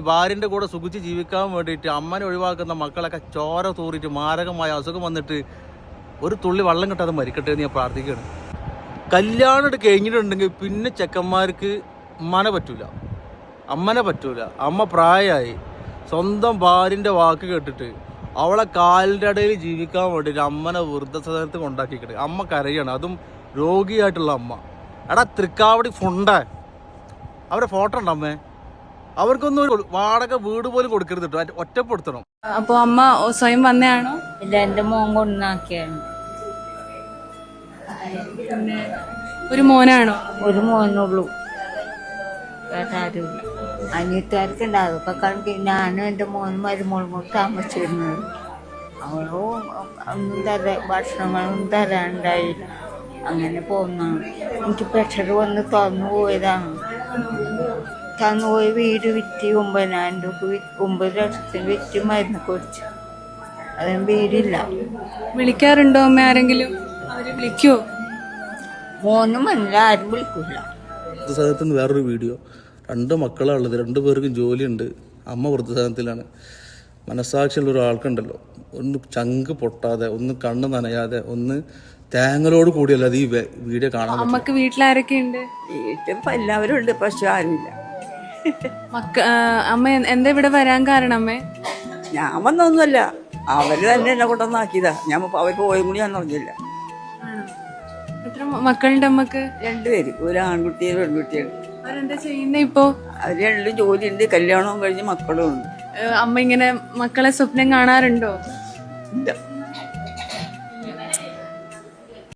ഭാര്യന്റെ കൂടെ സുഖിച്ച് ജീവിക്കാൻ വേണ്ടിയിട്ട് അമ്മനെ ഒഴിവാക്കുന്ന മക്കളൊക്കെ ചോര തൂറിയിട്ട് മാരകമായ അസുഖം വന്നിട്ട് ഒരു തുള്ളി വെള്ളം കിട്ടാതെ മരിക്കട്ടെ എന്ന് ഞാൻ പ്രാർത്ഥിക്കുകയാണ്. കല്യാണം ഇട്ട് കഴിഞ്ഞിട്ടുണ്ടെങ്കിൽ പിന്നെ ചെക്കന്മാർക്ക് മന പറ്റൂല. അമ്മനെ പറ്റൂല. അമ്മ പ്രായമായി സ്വന്തം ഭാര്യന്റെ വാക്ക് കേട്ടിട്ട് അവളെ കാലിന്റെ ഇടയിൽ ജീവിക്കാൻ വേണ്ടിയിട്ട് അമ്മനെ വൃദ്ധസദനത്തിൽ കൊണ്ടാക്കിക്കിട്ട് അമ്മ കരയാണ്. അതും രോഗിയായിട്ടുള്ള അമ്മ. എടാ തൃക്കാവടി ഫുണ്ട. അവരെ ഫോട്ടോ ഉണ്ടോ അമ്മേ? അവർക്കൊന്നും ഒരു വാടക വീട് പോലും കൊടുക്കരുത് കേട്ടോ. ഒറ്റപ്പെടുത്തണം. അപ്പൊ അമ്മ സ്വയം വന്നയാണോ? ഇല്ല എന്റെ മോൻ കൊണ്ടാക്കിയാണ് പിന്നെ ഒരു മോനാണോ? ഒരു മോനുള്ളൂ. വേറെ ആരുമില്ല അനിയത്തുകാർക്കുണ്ട് അതൊക്കെ കണ്ട് ഞാനും എന്റെ മോനും മരുമോളും കൂടി താമസിച്ചിരുന്നത്. അവളോ ഒന്നും തര ഭക്ഷണങ്ങളൊന്നും തരാണ്ടായില്ല. അങ്ങനെ പോകുന്നതാണ് എനിക്ക് പ്രഷർ വന്ന് തുറന്നു പോയതാണ്. തന്നു പോയി വീട് വിറ്റ് ഒമ്പതിനായിരം രൂപ ഒമ്പത് ലക്ഷത്തിന് വിറ്റ് മരുന്ന് കുടിച്ചു. അതും വീടില്ല. വിളിക്കാറുണ്ടോ അമ്മ ആരെങ്കിലും? അവർ വിളിക്കോ മൂന്ന് മനസ്സിൽ ആരും വിളിക്കില്ല വൃദ്ധസദനത്തിൽ നിന്ന് വേറൊരു വീഡിയോ. രണ്ട് മക്കളാണ് ഉള്ളത്. രണ്ടു പേർക്കും ജോലിയുണ്ട്. അമ്മ വൃദ്ധസദനത്തിലാണ്. മനസ്സാക്ഷിയുള്ള ഒരാൾക്കുണ്ടല്ലോ. ഒന്ന് ചങ്ക് പൊട്ടാതെ ഒന്ന് കണ്ണ് നനയാതെ ഒന്ന് തേങ്ങലോട് കൂടിയല്ലാതെ ഈ വീഡിയോ കാണാൻ നമുക്ക് അമ്മയ്ക്ക് വീട്ടിലാരൊക്കെ ഉണ്ട് വീട്ടിൽ എല്ലാവരും ഉണ്ട് പക്ഷെ ആരുമില്ല. മക്ക ആ, അമ്മ എ- എന്താ ഇവിടെ വരാൻ കാരണം അമ്മേ? ഞാൻ വന്നൊന്നുമല്ല. അവർ തന്നെ എന്നെ കൊണ്ടുവന്നാക്കിയതാ ഞാൻ ഇപ്പൊ അവർക്ക് പോയും കൂടി ഞാൻ അറിഞ്ഞില്ല എത്ര മ- മക്കളുണ്ട് അമ്മയ്ക്ക്? രണ്ടുപേര്. ഒരു ആൺകുട്ടിയും ഒരു പെൺകുട്ടിയും. അവരെന്താ ചെയ്യുന്നേ ഇപ്പോ? അവർ രണ്ടും ജോലിയുണ്ട്. കല്യാണവും കഴിഞ്ഞ് മക്കളും ഉണ്ട്. ഏ, അമ്മ ഇങ്ങനെ മക്കളെ സ്വപ്നം കാണാറുണ്ടോ? ഇല്ല.